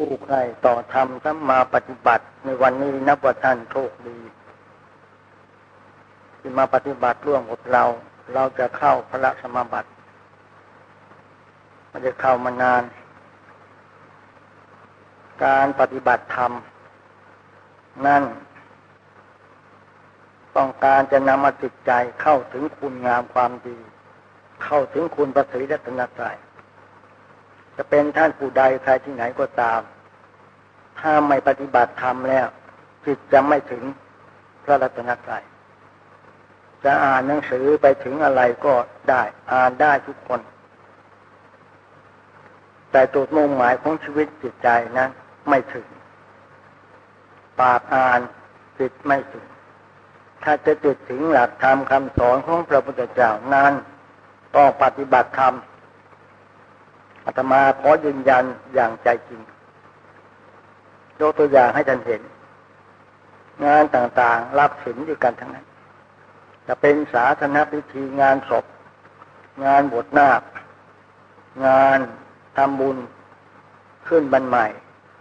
ผู้ใครต่อธรรมสัมมาปฏิบัติ ในวันนี้นับว่าท่านโชคดี ที่มาปฏิบัติร่วมกับเรา เราจะเข้าพระสมบัติมันจะเข้ามานาน การปฏิบัติธรรม นั่น ต้องการจะนำมาจิตใจเข้าถึงคุณงามความดี เข้าถึงคุณประสิทธิรัตนตรัย จะเป็นท่านผู้ใดใครที่ไหนก็ตาม ถ้าไม่ปฏิบัติธรรมแล้ว จิตจะไม่ถึงพระรัตนตรัยจะอ่านหนังสือไปถึงอะไรก็ได้อ่านได้ทุกคน แต่จุดมุ่งหมายของชีวิตจิตใจนั้นไม่ถึง ปากอ่านจิตไม่ถึง ถ้าจะจิตถึงหลักธรรมคำสอนของพระพุทธเจ้านั้นต้องปฏิบัติธรรม อาตมาขอยืนยันอย่างใจจริงยกตัวอย่างให้ท่านเห็น งานต่างๆ รับสินด้วยกันทั้งนั้น จะเป็นสาธารณพิธีงานศพ งานบวชนาคงานทำบุญขึ้นบรรใหม่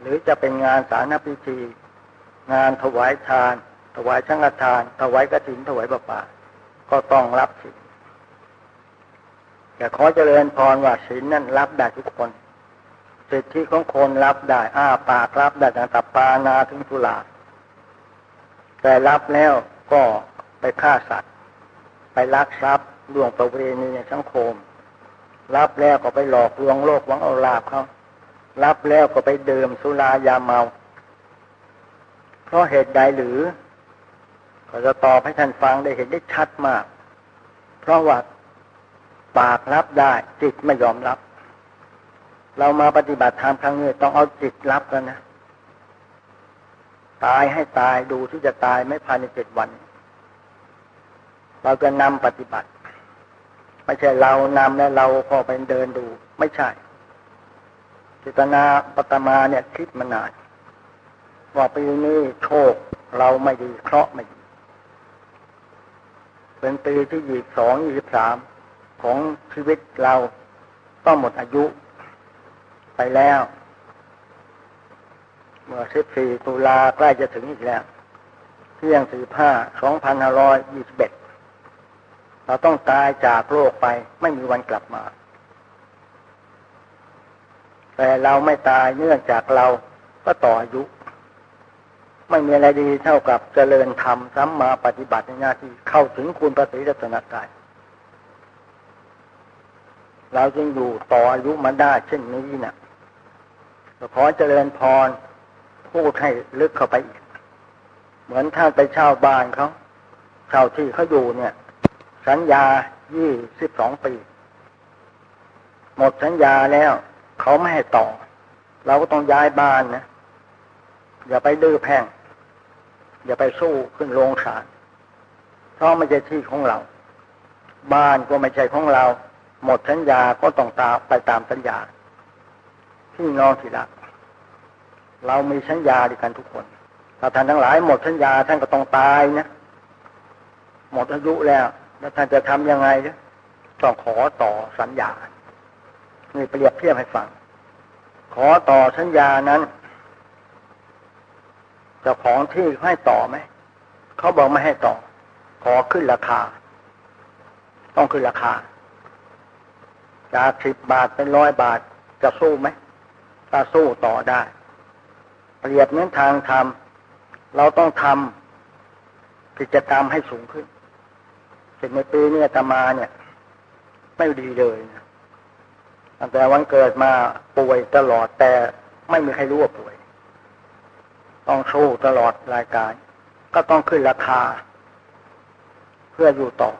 หรือจะเป็นงานสาธารณพิธี งานถวายทาน ถวายชังฆทาน ถวายกระถินถวายประปา ก็ต้องรับสิน แต่ขอเจริญพรว่าศีลนั่นรับได้ทุกคนสิทธิของคนรับได้อ้าปากรับได้ตั้งแต่ปานาถึงทุลาแต่รับแล้วก็ไปฆ่าสัตว์ ไปลักทรัพย์ล่วงประเวณีในสังคม รับแล้วก็ไปหลอกลวงโลกหวังเอาลาบเขารับแล้วก็ไปดื่มสุรายาเมา เพราะเหตุใดหรือ ก็จะตอบให้ท่านฟังได้เห็นได้ชัดมาก เพราะว่า ปากรับได้ จิตไม่ยอมรับ เรามาปฏิบัติธรรมครั้งนี้ต้องเอาจิตรับกันนะ ตายให้ตายดูที่จะตายไม่ภายในเจ็ดวัน เราจะนำปฏิบัติ ไม่ใช่เรานำแล้วเราพอไปเดินดู ไม่ใช่จิตนาปตมาเนี่ยคิดมานานว่าปีนี้โชคเราไม่ดีเคราะห์ไม่ดี เป็นปีที่ยี่สองยี่สาม ของชีวิตเราต้องหมดอายุไปแล้ว เมื่อสิบสี่ตุลาใกล้จะถึงอีกแล้วเที่ยงสี่ห้าสองพันห้าร้อยยี่สิบเอ็ดเราต้องตายจากโลกไปไม่มีวันกลับมา แต่เราไม่ตายเนื่องจากเราก็ต่ออายุไม่มีอะไรดีเท่ากับเจริญธรรมสัมมาปฏิบัติในหน้าที่เข้าถึงคุณปฏิรัตนกาย เราจึงอยู่ต่ออายุมาได้เช่นนี้นะ่ะขอเจริญพรพูดให้ลึกเข้าไปอีก เหมือนท่านไปเช่าบ้านเขาเช่าที่เขาอยู่เนี่ย สัญญายี่สิบสองปี หมดสัญญาแล้วเขาไม่ให้ต่อ เราก็ต้องย้ายบ้านนะอย่าไปดื้อแพงอย่าไปสู้ขึ้นโรงศาลเพราะไม่ใช่ที่ของเรา บ้านก็ไม่ใช่ของเรา หมดสัญญาก็ต้องตาไปตามสัญญา ที่น้องที่รักเรามีสัญญาด้วยกันทุกคนถ้าท่านทั้งหลายหมดสัญญาท่านก็ต้องตายนะหมดอายุแล้ว แล้วท่านจะทำยังไงเนี่ยต้องขอต่อสัญญานี่เปรียบเทียบให้ฟัง ขอต่อสัญญานั้นเจ้าของที่ให้ต่อไหมเขาบอกไม่ให้ต่อ ขอขึ้นราคา ต้องขึ้นราคา จากสิบบาทเป็นร้อยบาทจะสู้ไหมถ้าสู้ต่อได้ เปรียบเนื้อทางทำเราต้องทำกิจกรรมให้สูงขึ้นเสร็จในปีนี้ตมาเนี่ย ไม่ดีเลยนะตั้งแต่วันเกิดมาป่วยตลอดแต่ไม่มีใครรู้ว่าป่วย ต้องสู้ตลอดรายการ ก็ต้องขึ้นราคา เพื่ออยู่ต่อ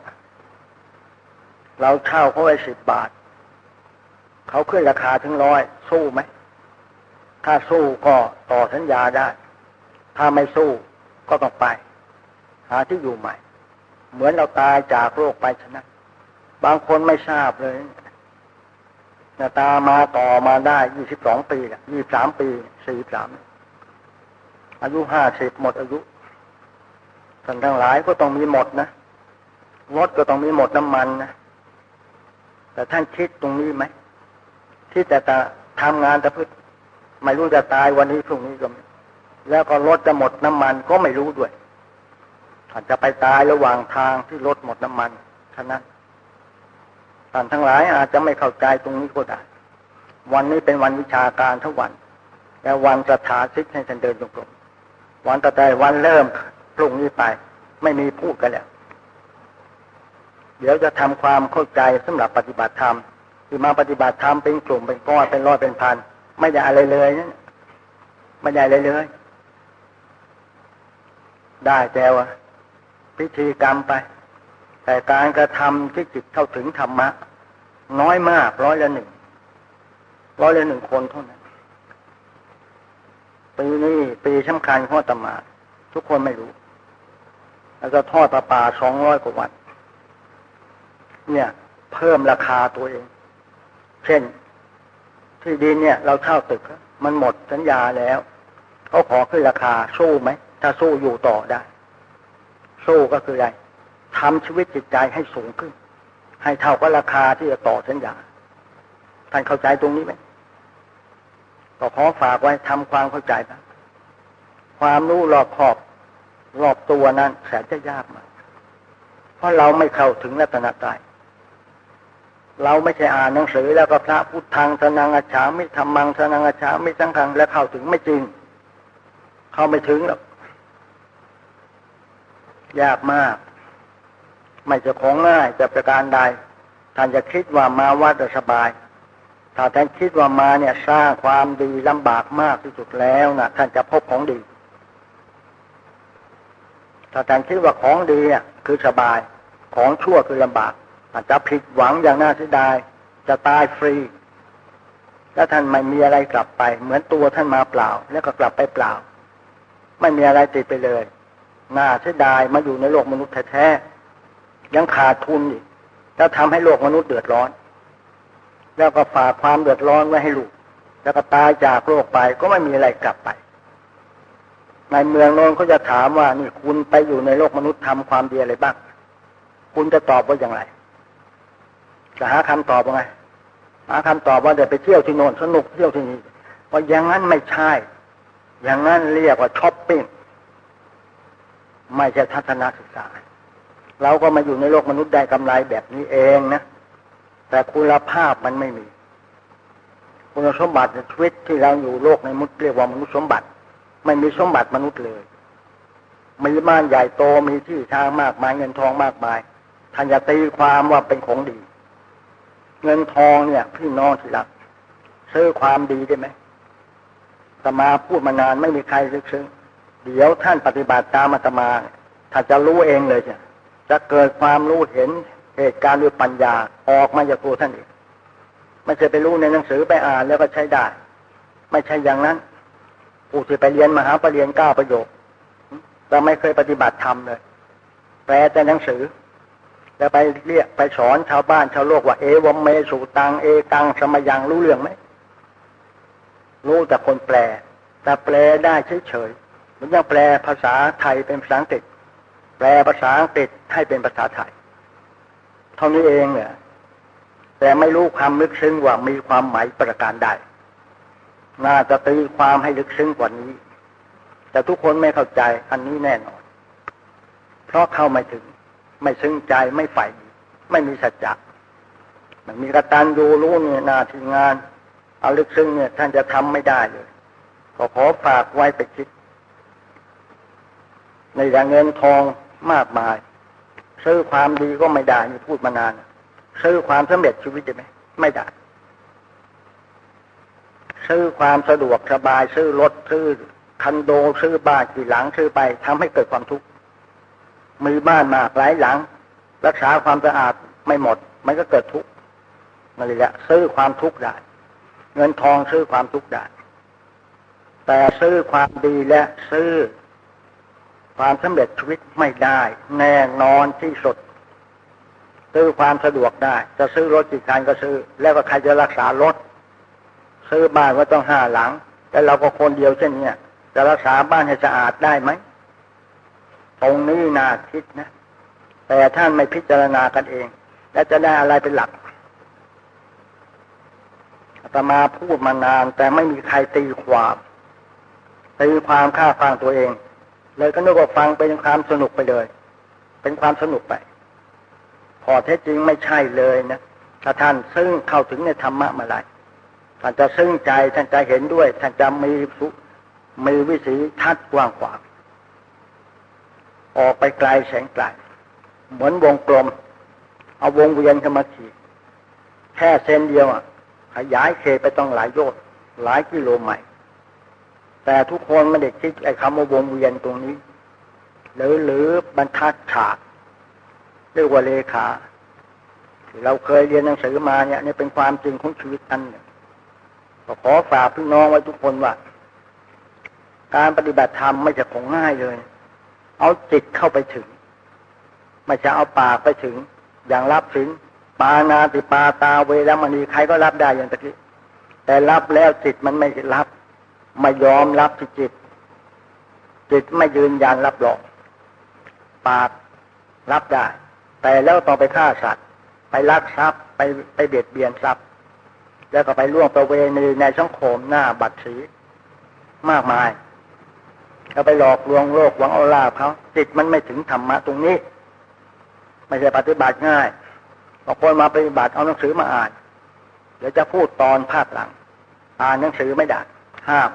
เราเช่าเขาไว้สิบบาท เขาขึ้นราคาถึงร้อยสู้ไหม ถ้าสู้ก็ต่อสัญญาได้ ถ้าไม่สู้ก็ต้องไป หาที่อยู่ใหม่ เหมือนเราตายจากโรคไปชนะ บางคนไม่ทราบเลยนาตามาต่อมาได้ยี่สิบสองปียี่สามปีสี่สามอายุห้าสิบหมดอายุท่านทั้งหลายก็ต้องมีหมดนะรถก็ต้องมีหมดน้ำมันนะแต่ท่านคิดตรงนี้ไหม ที่จะทำงานตะพืชไม่รู้จะตายวันนี้พรุ่งนี้ก็ไม่แล้วก็รถจะหมดน้ำมันก็ไม่รู้ด้วยอาจจะไปตายระหว่างทางที่รถหมดน้ำมันฉะนั้นท่านทั้งหลายอาจจะไม่เข้าใจตรงนี้ก็ได้ วันนี้เป็นวันวิชาการทั้งวัน และวันสถาสิกให้ท่านเดินจงกรมวันต่อไปวันเริ่มพรุ่งนี้ไป ไม่มีพูดกันแล้ว เดี๋ยวจะทำความเข้าใจสำหรับปฏิบัติธรรม ที่มาปฏิบัติธรรมเป็นกลุ่มเป็นก้อนเป็นร้อยเป็นพันไม่ได้อะไรเลยนะไม่ได้อะไรเลย ได้แต่ว่าพิธีกรรมไป แต่การกระทำที่จิตเข้าถึงธรรมะ น้อยมากร้อยละหนึ่งร้อยละหนึ่งคนเท่านั้นปีนี้ปีสำคัญข้อตมา ทุกคนไม่รู้ แล้วก็ทอดประปาสองร้อยกว่าวันเนี่ย เพิ่มราคาตัวเอง เช่น ที่ดินเนี่ย เราเช่าตึก มันหมดสัญญาแล้วเขาขอขึ้นราคาสู้ไหม ถ้าสู้อยู่ต่อได้ สู้ก็คืออะไรทำชีวิตจิตใจให้สูงขึ้น ให้เท่ากับราคาที่จะต่อสัญญาท่านเข้าใจตรงนี้ไหมก็ขอฝากไว้ทำความเข้าใจนะความรู้รอบขอบรอบตัวนั้นแสนจะยากมาก เพราะเราไม่เข้าถึงรัตนตรัย เราไม่ใช่อ่านหนังสือแล้วก็พระพุทธังสนังอาชาไม่ทำมังสนังอาชาไม่สังขังแล้วเข้าถึงไม่จริง เข้าไม่ถึงหรอกยากมาก ไม่จะของง่ายจะประการใดท่านจะคิดว่ามาวัดจะสบาย ถ้าท่านคิดว่ามาเนี่ยสร้างความดีลำบากมากที่สุดแล้วนะท่านจะพบของดี ถ้าท่านคิดว่าของดีอะคือสบาย ของชั่วคือลำบาก อาจจะผิดหวังอย่างน่าเสียดาย จะตายฟรี แล้วท่านไม่มีอะไรกลับไป เหมือนตัวท่านมาเปล่า แล้วก็กลับไปเปล่า ไม่มีอะไรติดไปเลย น่าเสียดายมาอยู่ในโลกมนุษย์แท้ๆยังขาดทุนอีกแล้วทำให้โลกมนุษย์เดือดร้อน แล้วก็ฝากความเดือดร้อนไว้ให้ลูก แล้วก็ตายจากโลกไปก็ไม่มีอะไรกลับไปในเมืองโน้นเขาจะถามว่านี่คุณไปอยู่ในโลกมนุษย์ทำความดีอะไรบ้าง คุณจะตอบว่าอย่างไร จะหาคำตอบว่าไงหาคำตอบว่าเดี๋ยวไปเที่ยวที่โน่นสนุกเที่ยวที่นี่ว่าอย่างนั้นไม่ใช่ อย่างนั้นเรียกว่าช้อปปิ้งไม่ใช่ทัศนศึกษา เราก็มาอยู่ในโลกมนุษย์ได้กำไรแบบนี้เองนะ แต่คุณภาพมันไม่มี คุณสมบัติชีวิตที่เราอยู่โลกในมนุษย์เรียกว่ามนุษย์สมบัติ ไม่มีสมบัติมนุษย์เลยมีบ้านใหญ่โตมีที่ทางมากมายเงินทองมากมายท่านอย่าตีความว่าเป็นของดี เงินทองเนี่ย พี่น้องที่รักซื้อความดีได้ไหมตมาพูดมานานไม่มีใครลึกซึ้งเดี๋ยวท่านปฏิบัติตามอาตมา ถ้าจะรู้เองเลยจะจะเกิดความรู้เห็นเหตุการณ์ด้วยปัญญาออกมาจากตัวท่านเองไม่ใช่ไปรู้ในหนังสือไปอ่านแล้วก็ใช้ได้ ไม่ใช่อย่างนั้นผู้ที่ไปเรียนมหาปรริญญาเก้าประโยคเราไม่เคยปฏิบัติธรรมเลยแปลแต่หนังสือ แล้วไปเรียกไปสอนชาวบ้านชาวโลกว่าเอวมเมสุตังเอตังสมยังรู้เรื่องไหมรู้แต่คนแปล แต่แปลได้เฉยมันยังแปลภาษาไทยเป็นภาษาอังกฤษแปลภาษาอังกฤษให้เป็นภาษาไทย เท่านี้เองเนี่ยแต่ไม่รู้ความลึกซึ้งว่ามีความหมายประการใดน่าจะตีความให้ลึกซึ้งกว่านี้ แต่ทุกคนไม่เข้าใจอันนี้แน่นอน เพราะเข้าไม่ถึง ไม่ซึ้งใจไม่ใฝ่ไม่มีสัจจะมันมีกระตันยูรู้เนี่ยนาทีงาน เอาลึกซึ้งเนี่ย ท่านจะทำไม่ได้เลยก็ขอฝากไว้ไปคิด ในอย่างเงินทองมากมาย ซื้อความดีก็ไม่ได้นี่พูดมานาน ซื้อความสำเร็จชีวิตได้ไหมไม่ได้ ซื้อความสะดวกสบาย ซื้อรถซื้อคันโดซื้อบ้านกี่หลังซื้อไปทำให้เกิดความทุกข์ มีบ้านมากหลายหลัง รักษาความสะอาดไม่หมด มันก็เกิดทุกข์นั่นแหละซื้อความทุกข์ได้ เงินทองซื้อความทุกข์ได้ แต่ซื้อความดีและซื้อความสำเร็จชีวิตไม่ได้ แน่นอนที่สุด ซื้อความสะดวกได้ จะซื้อรถกี่คันก็ซื้อ แล้วก็ใครจะรักษารถ ซื้อบ้านก็ต้องห้าหลัง แต่เราก็คนเดียวเช่นนี้จะรักษาบ้านให้สะอาดได้ไหม ตรงนี้น่าคิดนะ แต่ท่านไม่พิจารณากันเอง แล้วจะได้อะไรเป็นหลักอาตมาพูดมานาน แต่ไม่มีใครตีความตีความค่าฟังตัวเอง เลยก็นึกว่าฟังเป็นความสนุกไปเลย เป็นความสนุกไป พอแท้จริงไม่ใช่เลยนะถ้าท่านซึ่งเข้าถึงในธรรมะมาแล้วท่านจะซึ่งใจท่านจะเห็นด้วย ท่านจะมีสุมีวิสีทัศน์กว้างขวาง ออกไปไกลแสงไกลเหมือนวงกลม เอาวงเวียนเข้ามาขีดแค่เส้นเดียวอะ ขยายเขตไปต้องหลายโยชน์หลายกิโลใหม่ แต่ทุกคนไม่ได้คิดไอ้คำว่าวงเวียนตรงนี้ หรือหรือบรรทัดฉากเรียกว่าเลขาเราเคยเรียนหนังสือมาเนี่ยนี่เป็นความจริงของชีวิตอันหนึ่งขอฝากพี่น้องไว้ทุกคนว่า การปฏิบัติธรรมไม่จะของง่ายเลย เอาจิตเข้าไปถึง ไม่จะเอาปากไปถึง อย่างรับสินปานาติปาตาเวรมณีใครก็รับได้อย่างตะกี้แต่รับแล้วจิตมันไม่รับ ไม่ยอมรับที่จิต จิตไม่ยืนยันรับหรองปากรับได้ แต่แล้วต้อไปฆ่าสัตว์ ไปลักทรัพย์ไปไปเบียดเบียนทรัพย์ แล้วก็ไปล่วงประเวณีในสังโคมหน้าบัตรสีมากมาย แล้วไปหลอกลวงโลกหวังเอาลาภเขาจิตมันไม่ถึงธรรมะตรงนี้ ไม่ใช่ปฏิบัติง่ายบางคนมาปฏิบัติเอาหนังสือมาอ่านเดี๋ยวจะพูดตอนภาคหลัง อ่านหนังสือไม่ได้ห้าม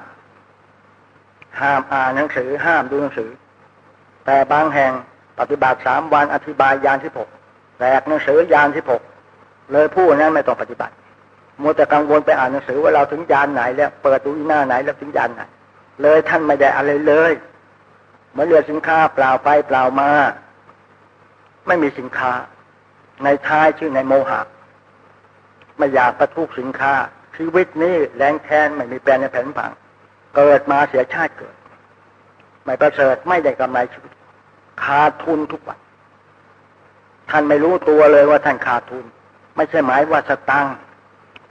ห้ามอ่านหนังสือ ห้ามดูหนังสือ แต่บางแห่งปฏิบัติสามวันอธิบายยานที่หกแตกหนังสือยานที่หกเลยผู้นั้นไม่ต้องปฏิบัติมัวแต่กังวลไปอ่านหนังสือว่าเราถึงยานไหนแล้ว เปิดดูหน้าไหนแล้วถึงยานไหน เลยท่านไม่ได้อะไรเลยเมื่อเรือสินค้าเปล่าไปเปล่ามา ไม่มีสินค้า ในท้ายชื่อในโมหะไม่อยากประทุกสินค้า ชีวิตนี้แรงแค้นไม่มีแปลในแผ่นผัง เกิดมาเสียชาติเกิด ไม่ประเสริฐไม่ได้กำไรชีวิตขาดทุนทุกวันท่านไม่รู้ตัวเลยว่าท่านขาดทุน ไม่ใช่หมายว่าสตังค์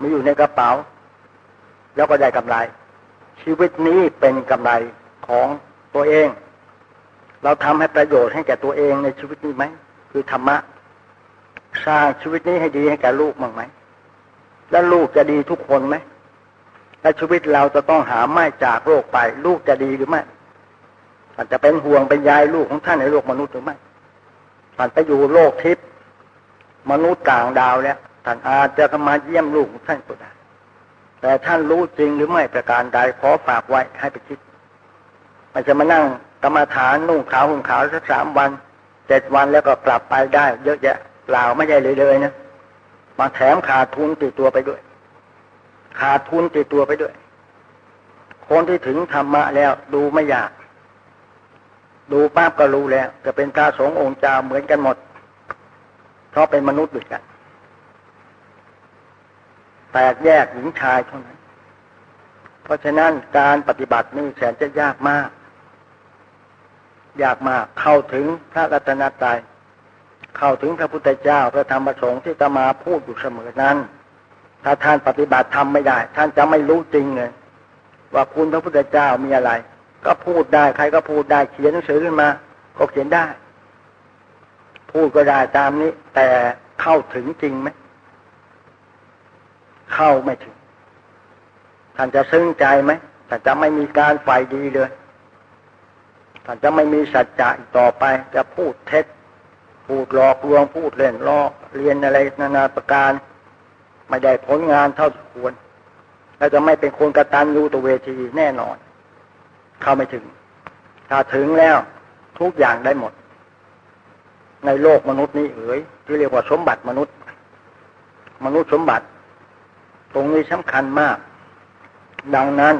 มีอยู่ในกระเป๋า แล้วก็ได้กำไร ชีวิตนี้เป็นกำไรของตัวเอง เราทำให้ประโยชน์ให้แก่ตัวเองในชีวิตนี้ไหม คือธรรมะ สร้างชีวิตนี้ให้ดีให้แก่ลูกมั้งไหม แล้วลูกจะดีทุกคนไหม และชีวิตเราจะต้องหาไม่จากโรคไป ลูกจะดีหรือไม่อาจจะเป็นห่วงเป็นยายลูกของท่านในโลกมนุษย์หรือไม่ท่านไปอยู่โลกทิพย์มนุษย์ต่างดาวแล้วท่านอาจจะมาเยี่ยมลูกของท่านก็ได้ แต่ท่านรู้จริงหรือไม่ประการใดขอฝากไว้ให้ไปคิดมันจะมานั่งกรรมฐานนุ่งขาวห่มขาวสักสามวันเจ็ดวันแล้วก็กลับไปได้ เยอะแยะเปล่าไม่ใช่เลยเลยนะมาแถมขาดทุนติดตัวไปด้วย ขาดทุนติดตัวไปด้วย คนที่ถึงธรรมะแล้วดูไม่ยาก ดูปั๊บก็รู้แล้ว จะเป็นพระสงฆ์องค์เจ้าเหมือนกันหมด เพราะเป็นมนุษย์ด้วยกัน แตกแยกหญิงชายเท่านั้น เพราะฉะนั้นการปฏิบัตินี่แสนจะยากมาก ยากมากเข้าถึงพระรัตนตรัยเข้าถึงพระพุทธเจ้าพระธรรมประสงค์ที่จะมาพูดอยู่เสมอนั้น ถ้าท่านปฏิบัติทำไม่ได้ ท่านจะไม่รู้จริงเลยว่าคุณพระพุทธเจ้ามีอะไร ก็พูดได้ใครก็พูดได้เขียนหนังสือขึ้นมา ก็เขียนได้ พูดก็ได้ตามนี้ แต่เข้าถึงจริงไหม เข้าไม่ถึง ท่านจะซึ้งใจไหมท่านจะไม่มีการไฟดีเลย ท่านจะไม่มีสัจจะอีกต่อไป จะพูดเท็จ พูดหลอกลวง พูดเล่นล้อเรียนอะไรนานาประการ ไม่ได้ผลงานเท่าที่ควร แล้วจะไม่เป็นคนกระตันยูตัวเวทีแน่นอน เข้าไม่ถึง ถ้าถึงแล้วทุกอย่างได้หมด ในโลกมนุษย์นี้เอ๋ยที่เรียกว่าสมบัติมนุษย์ มนุษย์สมบัติ ตรงนี้สำคัญมาก ดังนั้น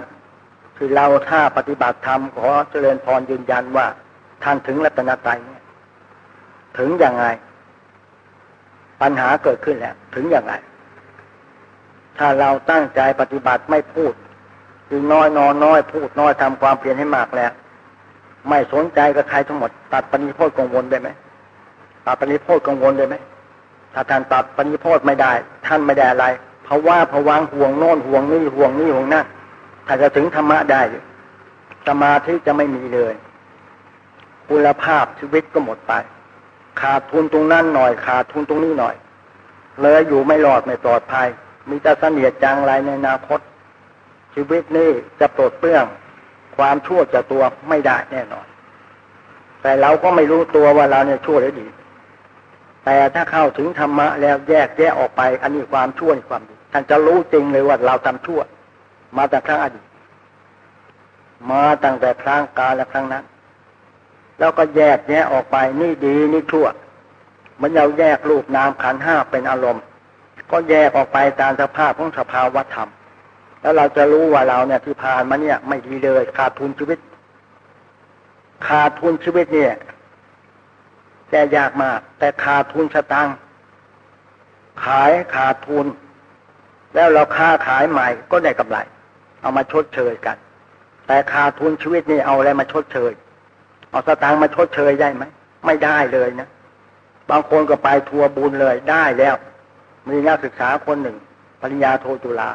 คือเราถ้าปฏิบัติธรรมขอเจริญพรยืนยันว่าท่านถึงรัตนตรัยเนี่ยถึงอย่างไรปัญหาเกิดขึ้นแล้ว ถึงอย่างไรถ้าเราตั้งใจปฏิบัติไม่พูดคือน้อยนอนน้อย พูดน้อยทำความเพียรให้มากแล้ว ไม่สนใจกับใครทั้งหมด ตัดปณิโพธกังวลได้ไหมตัดปณิโพธกังวลได้ไหมถ้าท่านตัดปณิโพธไม่ได้ ท่านไม่ได้อะไร ภาวะผวังห่วงโน่นห่วงนี่ห่วงนี่ห่วงนั่นถ้าจะถึงธรรมะได้ สมาธิจะไม่มีเลย คุณภาพชีวิตก็หมดไป ขาดทุนตรงนั้นหน่อย ขาดทุนตรงนี้หน่อย เลยอยู่ไม่รอดไม่ปลอดภัย มีแต่เสนียดจังไรในอนาคต ชีวิตนี้จะปลดเปลื้อง ความชั่วจากตัวไม่ได้แน่นอน แต่เราก็ไม่รู้ตัวว่าเราเนี่ยชั่วหรือดี แต่ถ้าเข้าถึงธรรมะแล้วแยกแยกออกไป อันนี้ความชั่วความดี ท่านจะรู้จริงเลยว่าเราทำชั่ว มาแต่ครั้งอดีตมาตั้งแต่ครั้งกาลและครั้งนั้น แล้วก็แยกแยะออกไปนี่ดีนี่ชั่ว มันเราแยกรูปนามขันห้าเป็นอารมณ์ ก็แยกออกไปตามสภาพของสภาวธรรม แล้วเราจะรู้ว่าเราเนี่ยที่ผ่านมาเนี่ย ไม่ดีเลยขาดทุนชีวิต ขาดทุนชีวิตเนี่ยแก้ยากมาก แต่ขาดทุนสตังขายขาดทุน แล้วเราค้าขายใหม่ก็ได้กำไร เอามาชดเชยกัน แต่ขาดทุนชีวิตนี่เอาอะไรมาชดเชย เอาสตังค์มาชดเชยได้ไหม ไม่ได้เลยนะ บางคนก็ไปทัวร์บุญเลยได้แล้ว มีนักศึกษาคนหนึ่ง ปริญญาโทจุฬา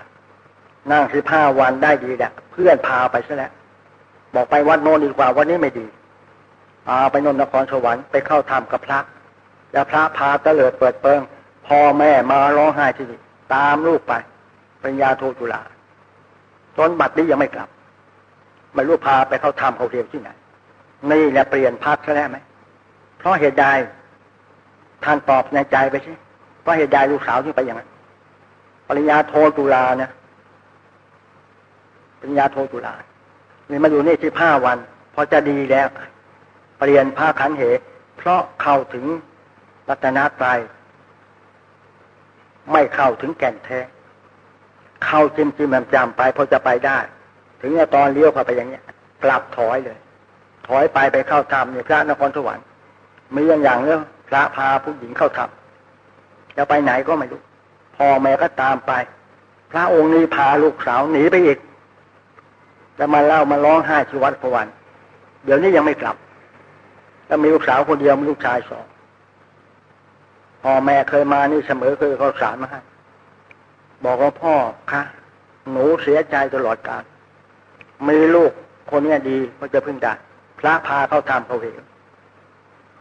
นั่งสิบห้าวันได้ดีแหละเพื่อนพาไปซะแล้วบอกไปวัดโน้นดีกว่าวันนี้ไม่ดีพาไปนนนครสวรรค์ไปเข้าธรรมกับพระ แล้วพระพาเตลิดเปิดเปิงพ่อแม่มาร้องไห้ที่นี่ ตามลูกไปปริญญาโทจุฬาจนบัดนี้ยังไม่กลับไม่รู้พาไปเข้าธรรมเขาเรียนที่ไหนนี่แหละเปลี่ยนพักซะแล้วไหมเพราะเหตุใดท่านตอบในใจไปใช่เพราะเหตุใดลูกสาวที่ไปอย่างนั้นปริญญาโทตุลาเนี่ยปริญญาโทตุลานี่มาอยู่นี่สิบห้าวัน พอจะดีแล้ว เปลี่ยนผ้าขันเห เพราะเข้าถึงรัตนตรัย ไม่เข้าถึงแก่นแท้ เข้าจิ้มจิมแมจำไปพอจะไปได้ ถึงตอนเลี้ยวเข้าไปอย่างเนี้ยกลับถอยเลย ถอยไปไปเข้าธรรมในพระนครสวรรค์มีอย่างอย่างเนี้ยพระพาผู้หญิงเข้าทำจะไปไหนก็ไม่รู้พ่อแม่ก็ตามไป พระองค์นี้พาลูกสาวหนีไปอีกจะมาเล่ามาร้องไห้ที่วัดพวัน เดี๋ยวนี้ยังไม่กลับ แล้วมีลูกสาวคนเดียวมีลูกชายสอง พ่อแม่เคยมานี่เสมอเคยเขาสารมาให้บอกว่าพ่อคะหนูเสียใจตลอดกาลมีลูกคนนี้ดีก็จะพึ่งได้พระพาเข้าทำเขาเอง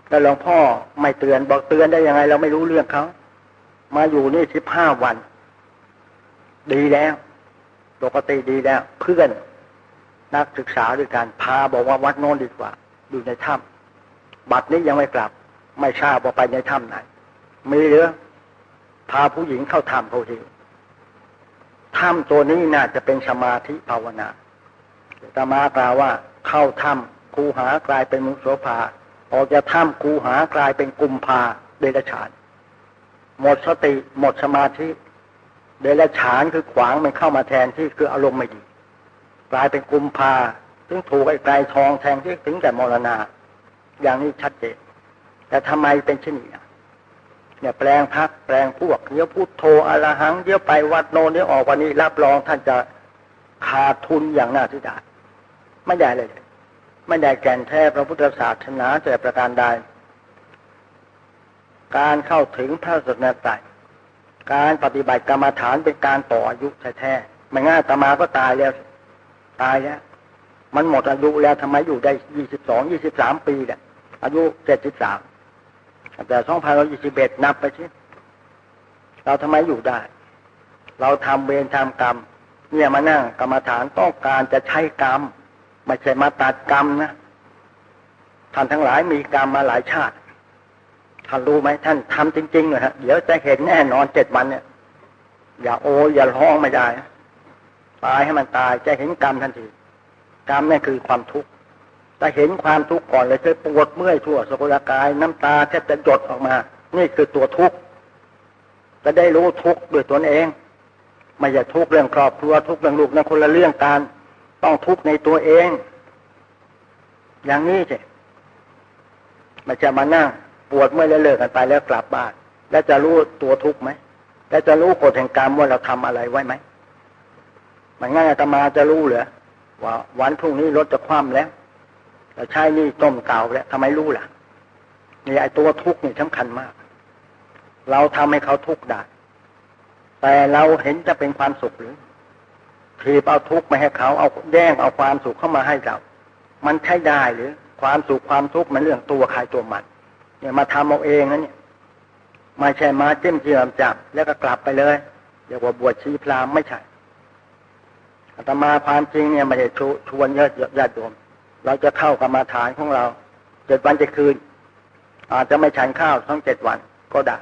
แล้วหลวงพ่อไม่เตือนบอกเตือนได้ยังไง เราไม่รู้เรื่องเขามาอยู่นี่สิบห้าวัน ดีแล้วปกติดีแล้ว เพื่อนนักศึกษาด้วยกันพาบอกว่าวัดโน้นดีกว่า อยู่ในถ้ำบัดนี้ยังไม่กลับ ไม่ทราบว่าไปในถ้ำไหน มีหรือพาผู้หญิงเข้าถ้ำเขาทีถ้ำตัวนี้น่าจะเป็นสมาธิภาวนาตมากล่าวว่าเข้าถ้ำคูหากลายเป็นมุโสภาออกจากถ้ำคูหากลายเป็นกุมภาเดรัจฉาน หมดสติหมดสมาธิ เดรัจฉานคือขวางมันเข้ามาแทนที่คืออารมณ์ไม่ดี กลายเป็นกุมภาถึงถูกไอ้ไกลทองแทงที่ถึงแต่มรณา อย่างนี้ชัดเจนแต่ทำไมเป็นเช่นนี้ เนี่ยแปลงพักแปลงพวกเดี๋ยวพูดโทอรหังเดี๋ยวไปวัดโนเดี๋ยวออกวันนี้รับรองท่านจะขาดทุนอย่างน่าที่ดายไม่ได้เลย ไม่ได้แก่นแท้พระพุทธศาสนาแต่ประการใดการเข้าถึงพระสุนตรัยการปฏิบัติกรรมฐานเป็นการต่ออายุแท้ๆไม่ง่ายตมาก็ตายแล้ว ตายแล้ว มันหมดอายุแล้วทำไมอยู่ได้ยี่สิบสองยี่สิบสามปีเนี่ยอายุเจ็ดสิบสาม แต่สองพันยี่สิบเอ็ดนับไปชิเราทำไมอยู่ได้ เราทำเวรทำกรรม เนี่ยมานั่งกรรมฐานต้องการจะใช้กรรม ไม่ใช่มาตัดกรรมนะท่านทั้งหลายมีกรรมมาหลายชาติท่านรู้ไหมท่านทำจริงๆเลยฮะเดี๋ยวจะเห็นแน่นอนเจ็ดวันเนี่ย อย่าโออย่าร้องไม่ได้ตายให้มันตายจะเห็นกรรมทันทีกรรมนี่คือความทุกข์ แต่เห็นความทุกข์ก่อนเลยจะปวดเมื่อยทั่วสกุลกาย น้ำตาแทบจะหยดออกมา นี่คือตัวทุกข์จะได้รู้ทุกข์ด้วยตนเอง ไม่ใช่ทุกข์เรื่องครอบครัวทุกข์เรื่องลูกนั่นคนละเรื่องการต้องทุกข์ในตัวเอง อย่างนี้สิมันจะมานั่งปวดเมื่อยแล้วเลิกกันไปแล้วกลับบ้าน แล้วจะรู้ตัวทุกข์ไหมแล้วจะรู้กฎแห่งกรรมว่าเราทำอะไรไว้ไหมมันง่ายตมาจะรู้เหรอว่าวันพรุ่งนี้รถจะคว่ำแล้ว เราใช้นี่ต้มเก่าแล้วทำไมรู้ล่ะนี่ไอ้ตัวทุกข์นี่สำคัญมาก เราทำให้เขาทุกข์ได้ แต่เราเห็นจะเป็นความสุขหรือถีบเอาทุกข์มาให้เขาเอาแย่งเอาความสุขเข้ามาให้เรา มันใช้ได้หรือ ความสุขความทุกข์มันเรื่องตัวใครตัวมันเนี่ยมาทำเอาเองนะเนี่ยไม่ใช่มาเจิ้มเจียมจับ แล้วก็กลับไปเลยเรียกว่าบวชชีพรามไม่ใช่อาตมาความจริงเนี่ยไม่ได้ชวนญาติญาติโยม เราจะเข้ากรรมาฐานของเราเจ็ดวันเจ็ดคืน อาจจะไม่ฉันข้าวทั้งเจ็ดวันก็ได้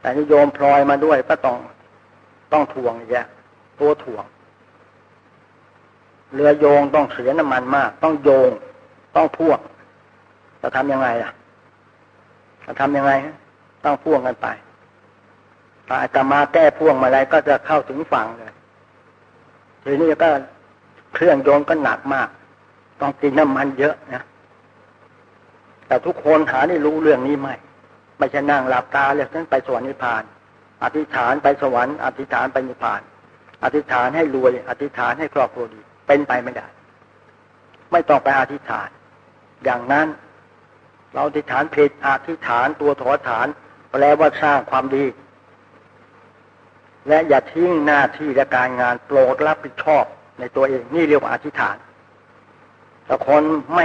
แต่นิโยมพลอยมาด้วยก็ต้องต้องถ่วงแยะตัวถ่วง เรือโยงต้องเสียน้ำมันมาก ต้องโยงต้องพ่วงจะทำยังไงล่ะจะทำยังไงต้องพ่วงกันไปถ้าอาตมาแก้พ่วงมาอะไรก็จะเข้าถึงฝั่งเลยทีนี้ก็เครื่องโยงก็หนักมาก ต้องกินน้ำมันเยอะนะ แต่ทุกคนหาได้รู้เรื่องนี้ไหมไม่ใช่นั่งหลับตาเลยนั้นไปสวรรค์นิพพาน อธิษฐานไปสวรรค์อธิษฐานไปนิพพาน อธิษฐานให้รวย อธิษฐานให้ครอบครัวดี เป็นไปไม่ได้ ไม่ต้องไปอธิษฐาน อย่างนั้น เราอธิษฐานผิดอธิษฐานตัวถอฐานแปลว่าสร้างความดี และอย่าทิ้งหน้าที่และการงานโปรดรับผิดชอบในตัวเอง นี่เรียกว่าอธิษฐาน แต่คนไม่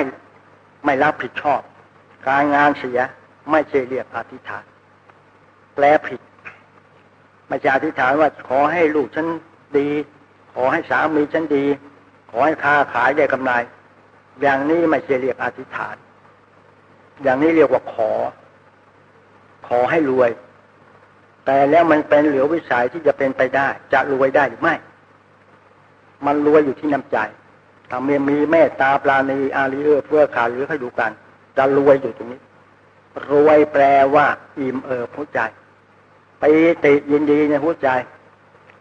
ไม่รับผิดชอบ การงานเสียไม่ใช่เรียกอธิษฐาน แปลผิด ไม่ใช่อธิษฐานว่าขอให้ลูกฉันดี ขอให้สามีฉันดี ขอให้ค้าขายได้กำไร อย่างนี้ไม่ใช่เรียกอธิษฐาน อย่างนี้เรียกว่าขอ ขอให้รวย แต่แล้วมันเป็นเหลือวิสัยที่จะเป็นไปได้ จะรวยได้หรือไม่ มันรวยอยู่ที่น้ำใจ ถ้ามีมีเมตตาปราณีอารีเอื้อเพื่อขาหรือให้ดูกัน จะรวยอยู่ตรงนี้ รวยแปลว่า อิ่มเอิบหัวใจไปติยินดีในหัวใจ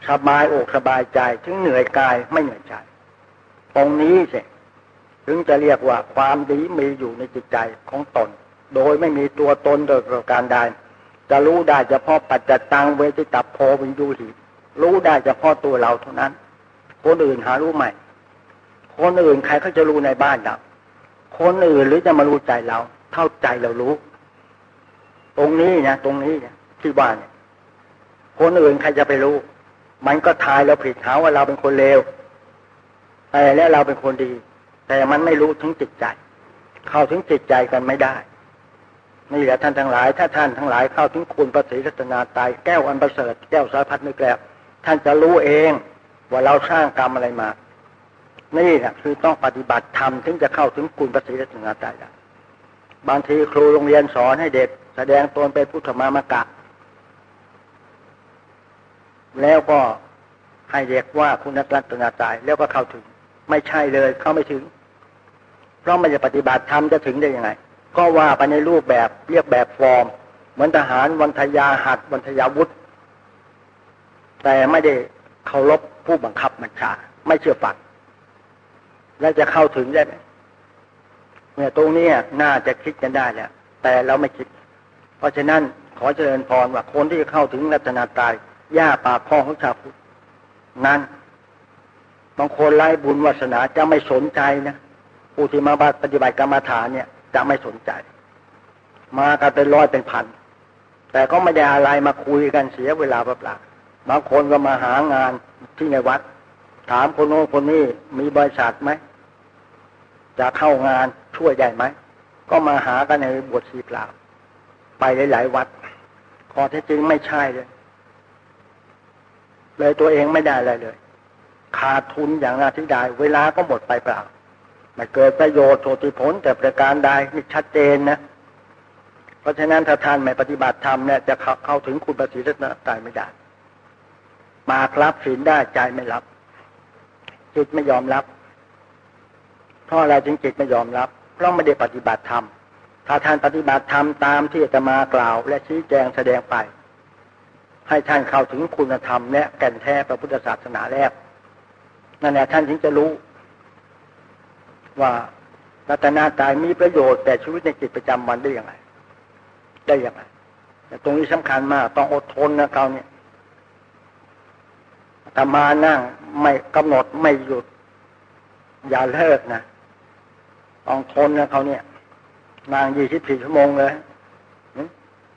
สบายอกสบายใจ ถึงเหนื่อยกายไม่เหนื่อยใจ ตรงนี้สิถึงจะเรียกว่าความดีมีอยู่ในจิตใจของตน โดยไม่มีตัวตนโดยประการใดจะรู้ได้เฉพาะปัจจตังเวทิตับโพวิญญูหิรู้ได้เฉพาะตัวเราเท่านั้น คนอื่นหารู้ไหม คนอื่นใครเขาจะรู้ในบ้านเราคนอื่นหรือจะมารู้ใจเรา เท่าใจเรารู้ ตรงนี้นะตรงนี้นะที่บ้านเนี่ยคนอื่นใครจะไปรู้ มันก็ทายเราผิดหาว่าเราเป็นคนเลวแต่แล้วเราเป็นคนดี แต่มันไม่รู้ถึงจิตใจ เข้าถึงจิตใจกันไม่ได้นี่แหละท่านทั้งหลาย ถ้าท่านทั้งหลายเข้าถึงคุณประสิทธิรัตนาตายแก้วอันประเสริฐแก้วสารพัดนึกแล้วท่านจะรู้เองว่าเราสร้างกรรมอะไรมา นี่แหละคือต้องปฏิบัติธรรมถึงจะเข้าถึงคุณประสิทธิถึงอาจารย์บางทีครูโรงเรียนสอนให้เด็ก แสดงตนเป็นพุทธมามกะ แล้วก็ให้เด็กว่าคุณรัตนาตายแล้วก็เข้าถึง ไม่ใช่เลยเข้าไม่ถึง เพราะมันจะปฏิบัติธรรมจะถึงได้ยังไง ก็ว่าไปในรูปแบบเรียกแบบฟอร์ม เหมือนทหารวันทยาหัดวันทยาวุธ แต่ไม่ได้เคารพผู้บังคับบัญชา ไม่เชื่อฟัง แล้วจะเข้าถึงได้ไหมเนี่ยตรงนี้น่าจะคิดกันได้แหละแต่เราไม่คิด เพราะฉะนั้นขอเจริญพรว่าคนที่เข้าถึงรัตนาตายย่าปากคองของชาวพุทธนั้นบางคนไล่บุญวาสนาจะไม่สนใจนะผู้ที่มาปฏิบัติกรรมฐานเนี่ย จะไม่สนใจ มากันเป็นร้อยเป็นพัน แต่ก็ไม่ได้อะไรมาคุยกันเสียเวลาเปล่าบางคนก็มาหางานที่ในวัด ถามคนโน้นคนนี้มีบริษัทไหม จะเข้างานช่วยได้ไหม ก็มาหากันในบทสีเปล่า ไปหลาย ๆ วัดขอแท้จริงไม่ใช่เลย เลยตัวเองไม่ได้อะไรเลย ขาดทุนอย่างนาที่ได้เวลาก็หมดไปเปล่าไม่เกิดประโยชน์โสติผลแต่ประการใดนี่ชัดเจนนะ เพราะฉะนั้นถ้าท่านไม่ปฏิบัติธรรมเนี่ยจะเข้าถึงคุณประสิทธิ์ตายไม่ได้ มาครับศีลได้ใจไม่รับจิตไม่ยอมรับ เพราะอะไรจึงจิตไม่ยอมรับ เพราะไม่ได้ปฏิบัติธรรมถ้าท่านปฏิบัติธรรมตามที่จะมากล่าว และชี้แจงแสดงไป ให้ท่านเข้าถึงคุณธรรมและแก่นแท้พระพุทธศาสนาแล้วนั่นแหละท่านถึงจะรู้ ว่ารัตนาตายมีประโยชน์แต่ชีวิตในจิตประจำวันได้อย่างไร ได้อย่างไรแต่ตรงนี้สำคัญมาก ต้องอดทนนะเขาเนี่ยธรรมานั่งไม่กำหนดไม่หยุด อย่าเลิกนะ ต้องทนนะเขาเนี่ย นางยี่สิบสี่ชั่วโมงเลย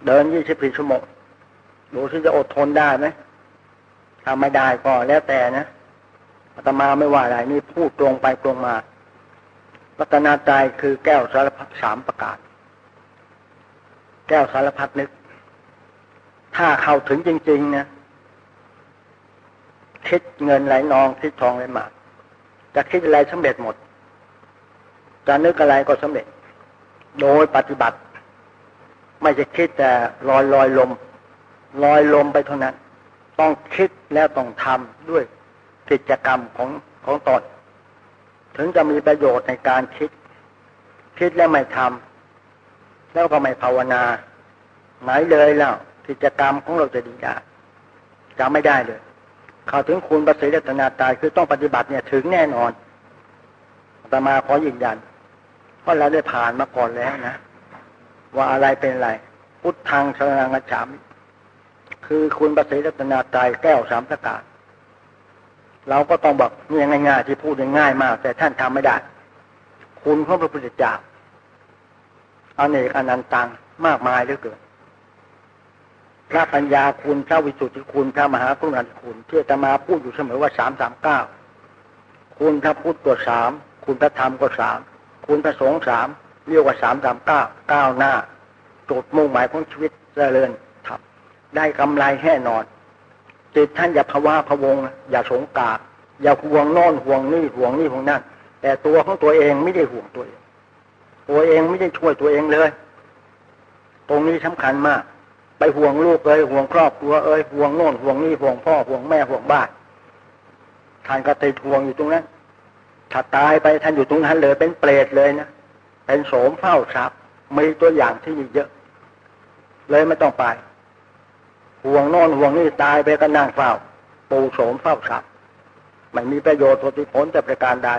เดินยี่สิบสี่ชั่วโมงดูที่จะอดทนได้ไหมถ้าไม่ได้ก็แล้วแต่นะอาตมาไม่ว่าอะไรนี่พูดตรงไปตรงมารัตนาใจคือแก้วสารพัดสามประกาศ แก้วสารพัดนึก ถ้าเข้าถึงจริง ๆ นะคิดเงินไหลนองคิดทองไหลมาจะคิดอะไรสำเร็จหมด จะนึกอะไรก็สำเร็จ โดยปฏิบัติ ไม่จะคิดแต่ลอยลอยลม ลอยลมไปเท่านั้น ต้องคิดแล้วต้องทำด้วยกิจกรรมของของตนถึงจะมีประโยชน์ในการคิด คิดแล้วไม่ทำแล้วก็ไม่ภาวนา ไหนเลยแล้วกิจกรรมของเราจะดีได้จะไม่ได้เลยข้าถึงคุณประสิทธิรัตนาตายคือต้องปฏิบัติเนี่ยถึงแน่นอนแต่มาขอยืนยัน เพราะเราได้ผ่านมาก่อนแล้วนะ ว่าอะไรเป็นอะไร พุทธังสรังฉามคือคุณประสิทธิรัตนาตายแก้วสามประการเราก็ต้องบอกเนี่ยง่ายๆที่พูดง่ายมาก แต่ท่านทำไม่ได้ คุณของพระพุทธเจ้าอเนกอนันตังมากมายเหลือเกินพระปัญญาคุณพระวิสุทธิคุณพระมหากรุณาธิคุณที่จะมาพูดอยู่เสมอว่าสามสามเก้าคุณพระพุทธก็สามคุณพระธรรมก็สาม คุณพระสงฆ์สามเรียกว่าสามสามเก้าเก้าหน้าจุดมุ่งหมายของชีวิตเจริญทำได้กำไรแน่นอนจิตท่านอย่าภาวะพะวง อย่าสงกาดอย่าห่วงโน่นห่วงนี่ห่วงนี่ห่วงนั่นแต่ตัวของตัวเองไม่ได้ห่วงตัวเอง ตัวเองไม่ได้ช่วยตัวเองเลย ตรงนี้สำคัญมาก ไปห่วงลูกเอ้ยห่วงครอบครัวเอ้ยห่วงโน่นห่วงนี่ห่วงพ่อห่วงแม่ห่วงบ้านท่านก็ติดห่วงอยู่ตรงนั้น ถ้าตายไปท่านอยู่ตรงนั้นเลย เป็นเปรตเลยนะเป็นโสมเฝ้าทรัพย์มีตัวอย่างที่มีเยอะ เลยไม่ต้องไป ห่วงน่นห่วงนี่ตายไปก็นั่งเฝ้า ปูโสมเฝ้าทรัพย์ไม่มีประโยชน์ผลผลแต่ประการใด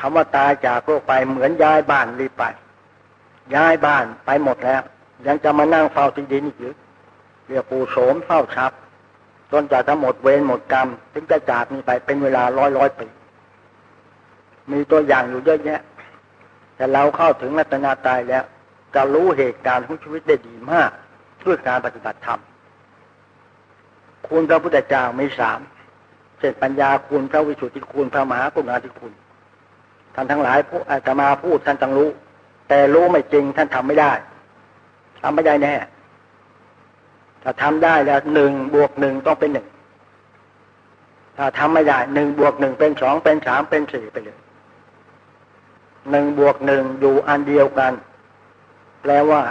คำว่าตายจากโลกไปเหมือนย้ายบ้านรีบไป ย้ายบ้านไปหมดแล้ว ยังจะมานั่งเฝ้าที่ดินอีกหรือเรียกปูโสมเฝ้าทรัพย์จนจะทั้งหมดเวรหมดกรรม ถึงจะจากนี้ไปเป็นเวลาร้อยร้อยปี มีตัวอย่างอยู่เยอะแยะ แต่เราเข้าถึงรัตนาตายแล้ว จะรู้เหตุการณ์ของชีวิตได้ดีมากด้วยการปฏิบัติธรรม คุณพระพุทธเจ้ามีสามเสร็จปัญญาคุณพระวิสุทธิคุณพระมหากรุณาธิคุณ ท่านทั้งหลายผู้อาตมาพูดท่านต้องรู้ แต่รู้ไม่จริงท่านทำไม่ได้ทำไม่ได้แน่ถ้าทำได้แล้วหนึ่งบวกหนึ่งต้องเป็นหนึ่งถ้าทำไม่ได้หนึ่งบวกหนึ่งเป็นสองเป็นสามเป็นสี่ไปเลย หนึ่งบวกหนึ่งอยู่อันเดียวกัน แปลว่า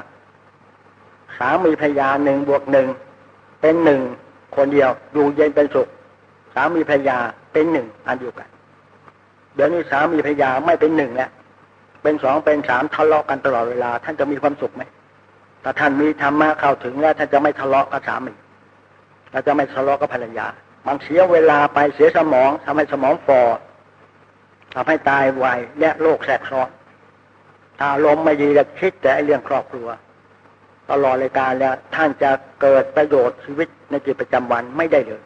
สามีภรรยาหนึ่งบวกหนึ่งเป็นหนึ่งคนเดียวอยู่เย็นเป็นสุข สามีภรรยาเป็นหนึ่งอันเดียวกัน เดี๋ยวนี้สามีภรรยาไม่เป็นหนึ่งแล้วเป็นสองเป็นสามทะเลาะกันตลอดเวลา ท่านจะมีความสุขไหมถ้าท่านมีธรรมะเข้าถึงแล้วท่านจะไม่ทะเลาะกับสามีเราจะไม่ทะเลาะกับภรรยา มันเสียเวลาไปเสียสมองทำให้สมองฟอ ทำให้ตายไวและโรคแสบซ้อนถ้าลมไม่ดีจะคิดแต่เรื่องครอบครัว ตลอดรายการแล้วท่านจะเกิดประโยชน์ชีวิตในจิตประจำวันไม่ได้เลย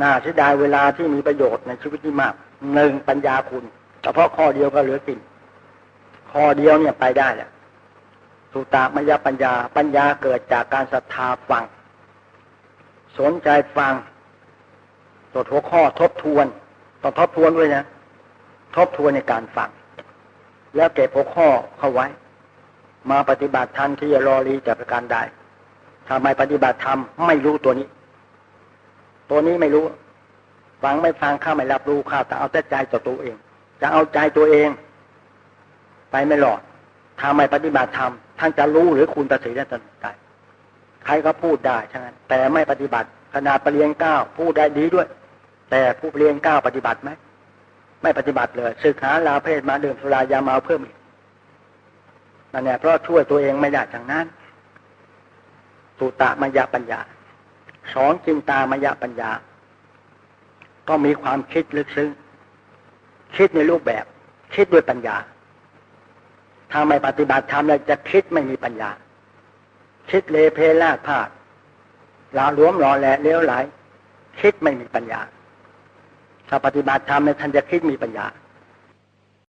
น่าเสียดายเวลาที่มีประโยชน์ในชีวิตที่มากหนึ่งปัญญาคุณเฉพาะข้อเดียวก็เหลือสิ่งข้อเดียวเนี่ยไปได้แหละสุตามยปัญญา ปัญญาเกิดจากการศรัทธาฟัง สนใจฟังตรวจหัวข้อทบทวน ต้องทบทวนด้วยนะ ทบทวนในการฟัง แล้วเก็บหัวข้อเข้าไว้ มาปฏิบัติทันที่จะรอรีจากประการใดทำไมปฏิบัติธรรมไม่รู้ตัวนี้ ตัวนี้ไม่รู้ ฟังไม่ฟังข้าไม่รับรู้ข้าแต่เอาแต่ใจต่อตัวเอง จะเอาใจตัวเอง ไปไม่หลอดทำไมปฏิบัติธรรมท่านจะรู้หรือคุณประสิทธิ์ได้ตใจใครก็พูดได้ใช่ไหมแต่ไม่ปฏิบัติขนาดปรริญญาเก้าพูดได้ดีด้วย แต่ผู้เรียนก้าปฏิบัติไหมไม่ปฏิบัติเลยศึกษาลาเพศมาดื่มสุรายาเมาเพิ่มอีกนั่นแหละเพราะช่วยตัวเองไม่ได้จังนั้นตุตะมยปัญญาสองจินตามยปัญญา ก็มีความคิดลึกซึ้งคิดในรูปแบบ คิดด้วยปัญญา ถ้าไม่ปฏิบัติธรรมแล้วจะคิดไม่มีปัญญา คิดเลเพลาดพลาดลาหลวมหล่อแหละเลี้ยวไหลคิดไม่มีปัญญา ถ้าปฏิบัติธรรมเนี่ยท่านจะคิดมีปัญญา